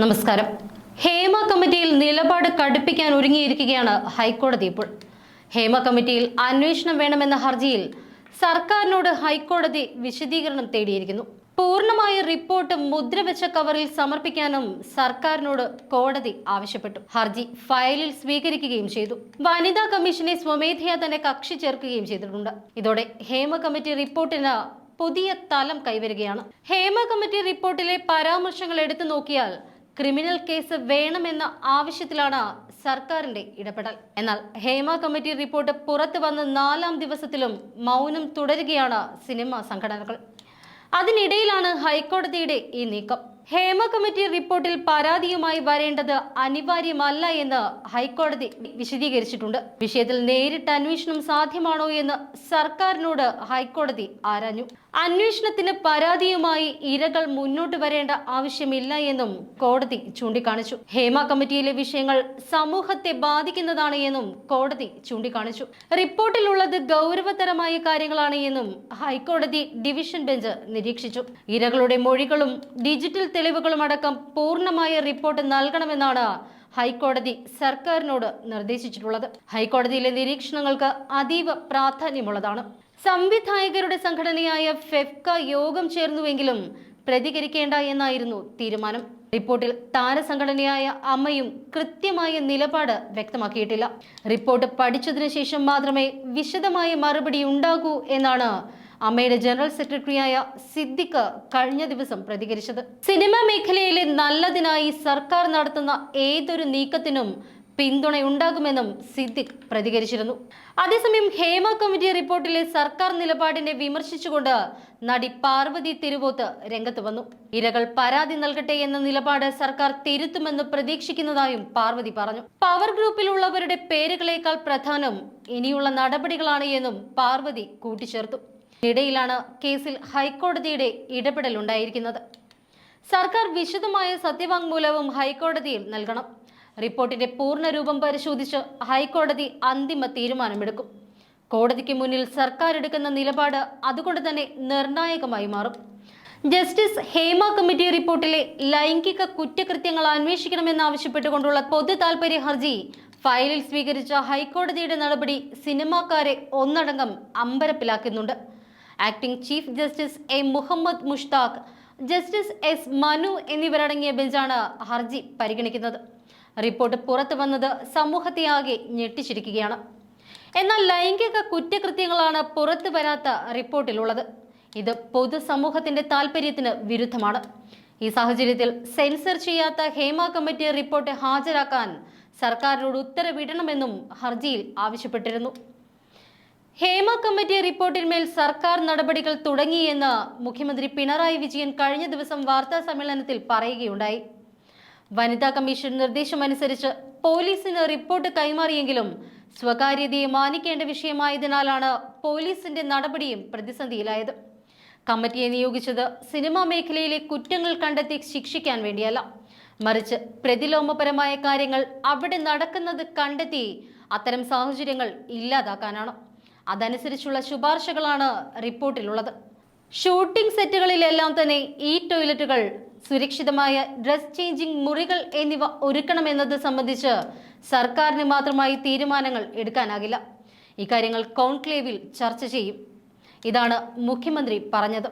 നമസ്കാരം. ഹേമ കമ്മിറ്റിയിൽ നിലപാട് കടുപ്പിക്കാൻ ഒരുങ്ങിയിരിക്കുകയാണ് ഹൈക്കോടതി ഇപ്പോൾ. ഹേമ കമ്മിറ്റിയിൽ അന്വേഷണം വേണമെന്ന ഹർജിയിൽ സർക്കാരിനോട് ഹൈക്കോടതി വിശദീകരണം തേടിയിരിക്കുന്നു. പൂർണമായ റിപ്പോർട്ട് മുദ്രവെച്ച കവറിൽ സമർപ്പിക്കാനും സർക്കാരിനോട് കോടതി ആവശ്യപ്പെട്ടു. ഹർജി ഫയലിൽ സ്വീകരിക്കുകയും ചെയ്തു. വനിതാ കമ്മീഷനെ സ്വമേധയാ തന്നെ കക്ഷി ചേർക്കുകയും ചെയ്തിട്ടുണ്ട്. ഇതോടെ ഹേമ കമ്മിറ്റി റിപ്പോർട്ടിന് പുതിയ തലം കൈവരികയാണ്. ഹേമ കമ്മിറ്റി റിപ്പോർട്ടിലെ പരാമർശങ്ങൾ എടുത്തു നോക്കിയാൽ ക്രിമിനൽ കേസ് വേണമെന്ന ആവശ്യത്തിലാണ് സർക്കാരിന്റെ ഇടപെടൽ. എന്നാൽ ഹേമ കമ്മിറ്റി റിപ്പോർട്ട് പുറത്തു വന്ന് നാലാം ദിവസത്തിലും മൗനം തുടരുകയാണ് സിനിമാ സംഘടനകൾ. അതിനിടയിലാണ് ഹൈക്കോടതിയുടെ ഈ നീക്കം. ഹേമ കമ്മിറ്റി റിപ്പോർട്ടിൽ പരാതിയുമായി വരേണ്ടത് അനിവാര്യമല്ല എന്ന് ഹൈക്കോടതി വിശദീകരിച്ചിട്ടുണ്ട്. വിഷയത്തിൽ നേരിട്ട് അന്വേഷണം സാധ്യമാണോ എന്ന് സർക്കാരിനോട് ഹൈക്കോടതി ആരാഞ്ഞു. അന്വേഷണത്തിന് പരാതിയുമായി ഇരകൾ മുന്നോട്ട് വരേണ്ട ആവശ്യമില്ല എന്നും കോടതി ചൂണ്ടിക്കാണിച്ചു. ഹേമ കമ്മിറ്റിയിലെ വിഷയങ്ങൾ സമൂഹത്തെ ബാധിക്കുന്നതാണ് എന്നും കോടതി ചൂണ്ടിക്കാണിച്ചു. റിപ്പോർട്ടിലുള്ളത് ഗൗരവതരമായ കാര്യങ്ങളാണ് എന്നും ഹൈക്കോടതി ഡിവിഷൻ ബെഞ്ച് നിരീക്ഷിച്ചു. ഇരകളുടെ മൊഴികളും ഡിജിറ്റൽ തെളിവുകളും അടക്കം പൂർണമായ റിപ്പോർട്ട് നൽകണമെന്നാണ് ഹൈക്കോടതി സർക്കാരിനോട് നിർദ്ദേശിച്ചിട്ടുള്ളത്. ഹൈക്കോടതിയിലെ നിരീക്ഷണങ്ങൾക്ക് അതീവ പ്രാധാന്യമുള്ളതാണ്. സംവിധായകരുടെ സംഘടനയായ ഫെഫ്ക യോഗം ചേർന്നുവെങ്കിലും പ്രതികരിക്കേണ്ട എന്നായിരുന്നു തീരുമാനം. റിപ്പോർട്ടിൽ താരസംഘടനയായ അമ്മയും കൃത്യമായ നിലപാട് വ്യക്തമാക്കിയിട്ടില്ല. റിപ്പോർട്ട് പഠിച്ചതിനു ശേഷം മാത്രമേ വിശദമായ മറുപടി ഉണ്ടാകൂ എന്നാണ് അമ്മയുടെ ജനറൽ സെക്രട്ടറിയായ സിദ്ദിഖ് കഴിഞ്ഞ ദിവസം പ്രതികരിച്ചത്. സിനിമാ മേഖലയിലെ നല്ലതിനായി സർക്കാർ നടത്തുന്ന ഏതൊരു നീക്കത്തിനും പിന്തുണയുണ്ടാകുമെന്നും സിദ്ദിഖ് പ്രതികരിച്ചിരുന്നു. അതേസമയം ഹേമ കമ്മിറ്റി റിപ്പോർട്ടിലെ സർക്കാർ നിലപാടിനെ വിമർശിച്ചുകൊണ്ട് നടി പാർവതി തിരുവോത്ത് രംഗത്ത് വന്നു. ഇരകൾ പരാതി നൽകട്ടെ എന്ന നിലപാട് സർക്കാർ തിരുത്തുമെന്ന് പ്രതീക്ഷിക്കുന്നതായും പാർവതി പറഞ്ഞു. പവർ ഗ്രൂപ്പിലുള്ളവരുടെ പേരുകളേക്കാൾ പ്രധാനം ഇനിയുള്ള നടപടികളാണ് എന്നും പാർവതി കൂട്ടിച്ചേർത്തു. ഇടയിലാണ് കേസിൽ ഹൈക്കോടതിയുടെ ഇടപെടൽ ഉണ്ടായിരിക്കുന്നത്. സർക്കാർ വിശദമായ സത്യവാങ്മൂലവും ഹൈക്കോടതിയിൽ നൽകണം. റിപ്പോർട്ടിന്റെ പൂർണരൂപം പരിശോധിച്ച് ഹൈക്കോടതി അന്തിമ തീരുമാനമെടുക്കും. കോടതിക്ക് മുന്നിൽ സർക്കാർ എടുക്കുന്ന നിലപാട് അതുകൊണ്ട് തന്നെ നിർണായകമായി മാറും. ജസ്റ്റിസ് ഹേമ കമ്മിറ്റി റിപ്പോർട്ടിലെ ലൈംഗിക കുറ്റകൃത്യങ്ങൾ അന്വേഷിക്കണമെന്നാവശ്യപ്പെട്ടുകൊണ്ടുള്ള പൊതു താൽപര്യ ഹർജി ഫയലിൽ സ്വീകരിച്ച ഹൈക്കോടതിയുടെ നടപടി സിനിമാക്കാരെ ഒന്നടങ്കം അമ്പരപ്പിലാക്കുന്നുണ്ട്. Acting chief justice A Muhammad Mushtaq justice S Manu എന്നിവരടങ്ങിയ ബെഞ്ചാണ് ഹർജി പരിഗണിക്കുന്നത്. റിപ്പോർട്ട് പുറത്തു വന്നത് സമൂഹത്തെ ആകെ ഞെട്ടിച്ചിരിക്കുകയാണ്. എന്നാൽ ലൈംഗിക കുറ്റകൃത്യങ്ങളാണ് പുറത്തു വരാത്ത റിപ്പോർട്ടിലുള്ളത്. ഇത് പൊതുസമൂഹത്തിന്റെ താല്പര്യത്തിന് വിരുദ്ധമാണ്. ഈ സാഹചര്യത്തിൽ സെൻസർ ചെയ്യാത്ത ഹേമ കമ്മിറ്റി റിപ്പോർട്ട് ഹാജരാക്കാൻ സർക്കാരിനോട് ഉത്തരവിടണമെന്നും ഹർജിയിൽ ആവശ്യപ്പെട്ടിരുന്നു. ഹേമ കമ്മിറ്റി റിപ്പോർട്ടിന്മേൽ സർക്കാർ നടപടികൾ തുടങ്ങിയെന്ന് മുഖ്യമന്ത്രി പിണറായി വിജയൻ കഴിഞ്ഞ ദിവസം വാർത്താ സമ്മേളനത്തിൽ പറയുകയുണ്ടായി. വനിതാ കമ്മീഷൻ നിർദ്ദേശമനുസരിച്ച് പോലീസിന് റിപ്പോർട്ട് കൈമാറിയെങ്കിലും സ്വകാര്യതയെ മാനിക്കേണ്ട വിഷയമായതിനാലാണ് പോലീസിന്റെ നടപടിയും പ്രതിസന്ധിയിലായത്. കമ്മിറ്റിയെ നിയോഗിച്ചത് സിനിമാ മേഖലയിലെ കുറ്റങ്ങൾ കണ്ടെത്തി ശിക്ഷിക്കാൻ വേണ്ടിയല്ല. മറിച്ച് പ്രതിലോമപരമായ കാര്യങ്ങൾ അവിടെ നടക്കുന്നത് കണ്ടെത്തി അത്തരം സാഹചര്യങ്ങൾ ഇല്ലാതാക്കാനാണ്. അതനുസരിച്ചുള്ള ശുപാർശകളാണ് റിപ്പോർട്ടിലുള്ളത്. ഷൂട്ടിംഗ് സെറ്റുകളിലെല്ലാം തന്നെ ഈ ടോയ്ലറ്റുകൾ സുരക്ഷിതമായ ഡ്രസ് ചേഞ്ചിങ് മുറികൾ എന്നിവ ഒരുക്കണമെന്നത് സംബന്ധിച്ച് സർക്കാരിന് മാത്രമായി തീരുമാനങ്ങൾ എടുക്കാനാകില്ല. ഇക്കാര്യങ്ങൾ കോൺക്ലേവിൽ ചർച്ച ചെയ്യും. ഇതാണ് മുഖ്യമന്ത്രി പറഞ്ഞത്.